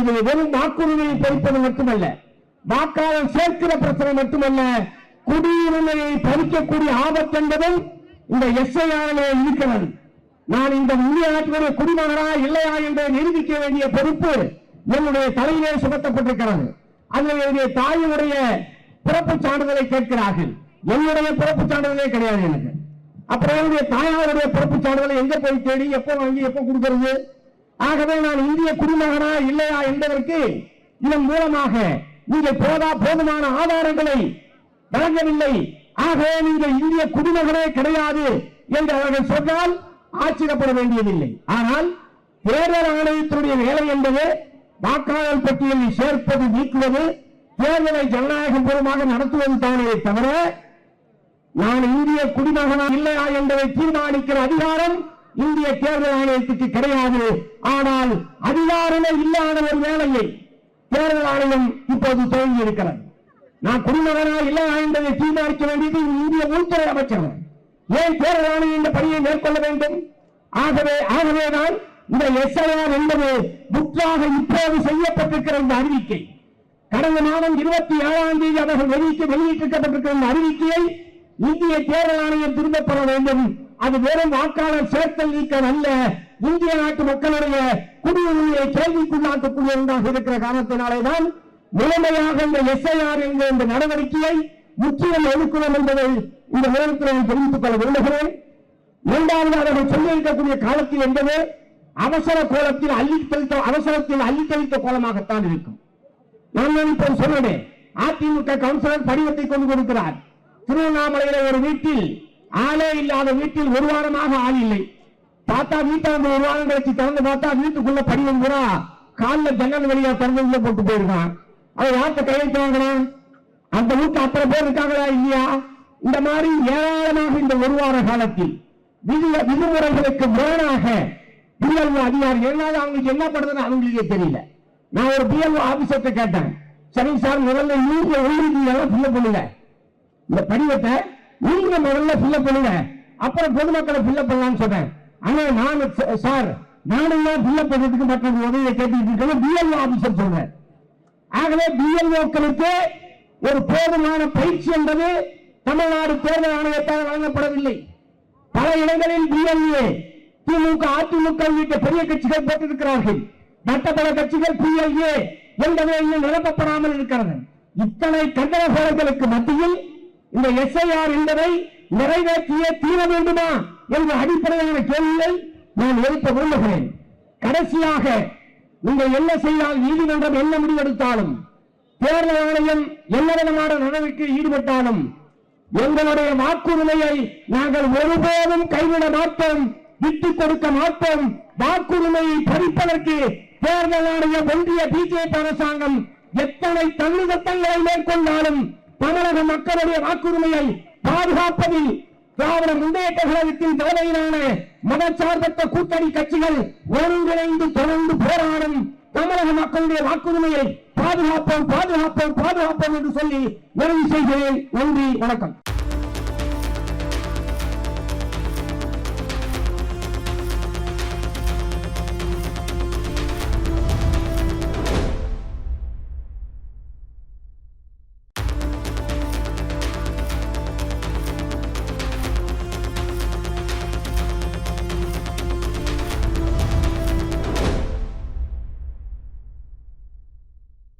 இது வெறும் வாக்குரிமையை பறிப்பது மட்டுமல்ல வாக்காளர் சேர்க்கிற பிரச்சனை மட்டுமல்ல குடியுரிமையை பறிக்கக்கூடிய ஆபத்து என்பதும் இந்த எஸ்ஐஆரிலே இருக்கிறது. நான் இந்த இந்திய நாட்டினுடைய குடிமகனா இல்லையா என்று நிரூபிக்க வேண்டிய பொறுப்பு என்னுடைய தலையிலே சுமத்தப்பட்டிருக்கிறது. அதில் என்னுடைய தாயினுடைய பிறப்புச் சான்றிதழை கேட்கிறார்கள். என்னுடைய பிறப்புச் சான்றிதழே கிடையாது எனக்கு. அப்புறம் என்னுடைய தாயாருடைய பிறப்புச் சான்றிதழை எங்க போய் தேடி எப்போ வாங்கி எப்போ கொடுக்கறது? ஆகவே நான் இந்திய குடிமகனா இல்லையா என்பதற்கு இதன் மூலமாக நீங்கள் போதா போதுமான ஆதாரங்களை வழங்கவில்லை. ஆகவே நீங்கள் இந்திய குடிமகனே கிடையாது என்று அவர்கள் சொன்னால் ஆச்சரியப்பட வேண்டியதில்லை. ஆனால் தேர்தல் ஆணையத்தினுடைய வேலை என்பது வாக்காளர் பட்டியலில் சேர்ப்பது நீக்குவது தேர்தலை ஜனநாயக பூர்வமாக நடத்துவது தானே தவிர நான் இந்திய குடிமகனா இல்லையா என்பதை தீர்மானிக்கிற அதிகாரம் இந்திய தேர்தல் ஆணையத்துக்கு கிடையாது. ஆனால் அதிகாரமே இல்லாத ஒரு வேலையை தேர்தல் ஆணையம் இப்போது துவங்கி இருக்கிறது. நான் குடிமகனா இல்லை என்பதை தீர்மானிக்க வேண்டியது இந்திய உள்துறை அமைச்சர் ஏன் தேர்தல் ஆணையம் இந்த பணியை மேற்கொள்ள வேண்டும்? ஆகவே ஆகவேதான் இந்த எஸ்ஐஆர் என்பது முற்றாக இப்போது செய்யப்பட்டிருக்கிற இந்த அறிவிக்கை. கடந்த மாதம் இருபத்தி ஏழாம் தேதி அவர்கள் வெளியிட்டு வெளியிட்டிருக்கப்பட்டிருக்கிற இந்த அறிவிக்கையை இந்திய தேர்தல் ஆணையம் திரும்பப் பெற வேண்டும் அது வெறும் வாக்காளர் சேர்த்தல் நீக்கம் அல்ல. இந்திய நாட்டு மக்களுடைய குடியுரிமையை கேள்விக்குள்ளாக்கக்கூடிய ஒன்றாக இருக்கிற காரணத்தினாலேதான் முழுமையாக இந்த எஸ்ஐஆர் என்கிற இந்த நடவடிக்கையை முற்றிலும் எடுக்கணும் என்பதை இந்த நேரத்தில் தெரிவித்துக் கொள்ள விரும்புகிறேன். இரண்டாவது அவர்கள் சொல்லியிருக்கக்கூடிய காலத்தில் என்பது அவசர கோலத்தில் அள்ளி தெளித்த அவசரத்தில் அள்ளி தெளித்த கோலமாகத்தான் இருக்கும். நான் இப்போ சொன்னேன் அதிமுக கவுன்சிலர் படிவத்தை கொண்டு கொடுக்கிறார். திருவண்ணாமலையில ஒரு வீட்டில் ஆளே இல்லாத வீட்டில் ஒரு வாரமாக ஆள் இல்லை. தாத்தா வீட்டை வந்து ஒரு வாரம் கழிச்சு திறந்து பார்த்தா வீட்டுக்குள்ள படிவம் பூரா காலில் ஜன்னல் வழியா திறந்து உள்ள போட்டு போயிருக்கான். அவன் யார்கிட்ட கையெழுத்து வாங்கினான் அந்த வீட்டு அத்தனை பேர் இருக்காங்களா இல்லையா? இந்த மாதிரி ஏராளமாக இந்த ஒரு வார காலத்தில் விதி விதிமுறைகளுக்கு முரணாக பிஎல்ஓ அதிகாரி என்னால அவங்களுக்கு என்ன பண்றதுன்னு அவங்களுக்கே தெரியல. நான் ஒரு பிஎல்ஓ ஆபீசர்கிட்ட கேட்டேன். சரி சார் முதல்ல நீங்க உள்ளீடு ஃபில்அப் பண்ணுங்க இந்த படிவத்தை நீங்க முதல்ல ஃபில்அப் பண்ணுங்க. அப்புறம் பொதுமக்களை ஃபில்லப் பண்ணலாம்னு சொன்னேன் ஆனா நான் ச- சார் நானும் தான் பில்ல பண்றதுக்கு மற்ற உதவியை கேட்டுக்கிட்டு இருக்கேன் பிஎல்ஓ ஆபீசர் சொல்றேன் ஆகவே பிஎல்ஓக்களுக்கு ஒரு போதுமான பயிற்சி என்பது தமிழ்நாடு தேர்தல் ஆணையத்தால் வழங்கப்படவில்லை. பல இடங்களில் பிஎல்ஏ திமுக அதிமுக உள்ளிட்ட பெரிய கட்சிகள் போட்டிருக்கிறார்கள். மற்ற பல கட்சிகள் பிஎல்ஏ என்பதை நிரப்பப்படாமல் இருக்கிறது. இத்தனை கண்டனங்களுக்கு மத்தியில் இந்த எஸ்ஐஆர் என்பதை நிறைவேற்றியே தீர வேண்டுமா என்ற அடிப்படையான கேள்வியை நான் எழுப்ப விரும்புகிறேன். கடைசியாக நீங்கள் என்ன செய்தால் நீதிமன்றம் என்ன முடிவெடுத்தாலும் தேர்தல் ஆணையம் என்ன விதமான நடவடிக்கையில் ஈடுபட்டாலும் எங்களுடைய வாக்குரிமையை நாங்கள் ஒருபோதும் கைவிட மாட்டோம் விட்டு கொடுக்க மாட்டோம். வாக்குரிமையை பறிப்பதற்கு தேர்தல் ஆணையம் ஒன்றிய பிஜேபி அரசாங்கம் எத்தனை தன்னிதத்தங்களை மேற்கொண்டாலும் தமிழக மக்களுடைய வாக்குரிமையை பாதுகாப்பதில் திராவிட முன்னேற்ற கழகத்தின் தலைமையிலான மதச்சார்பற்ற கூட்டணி கட்சிகள் ஒருங்கிணைந்து தொடர்ந்து போராடும் தமிழக மக்களுடைய வாக்குரிமையை பாதுகாப்போம் பாதுகாப்போம் பாதுகாப்போம் என்று சொல்லி நிறைவு செய்கிறேன் நன்றி வணக்கம்.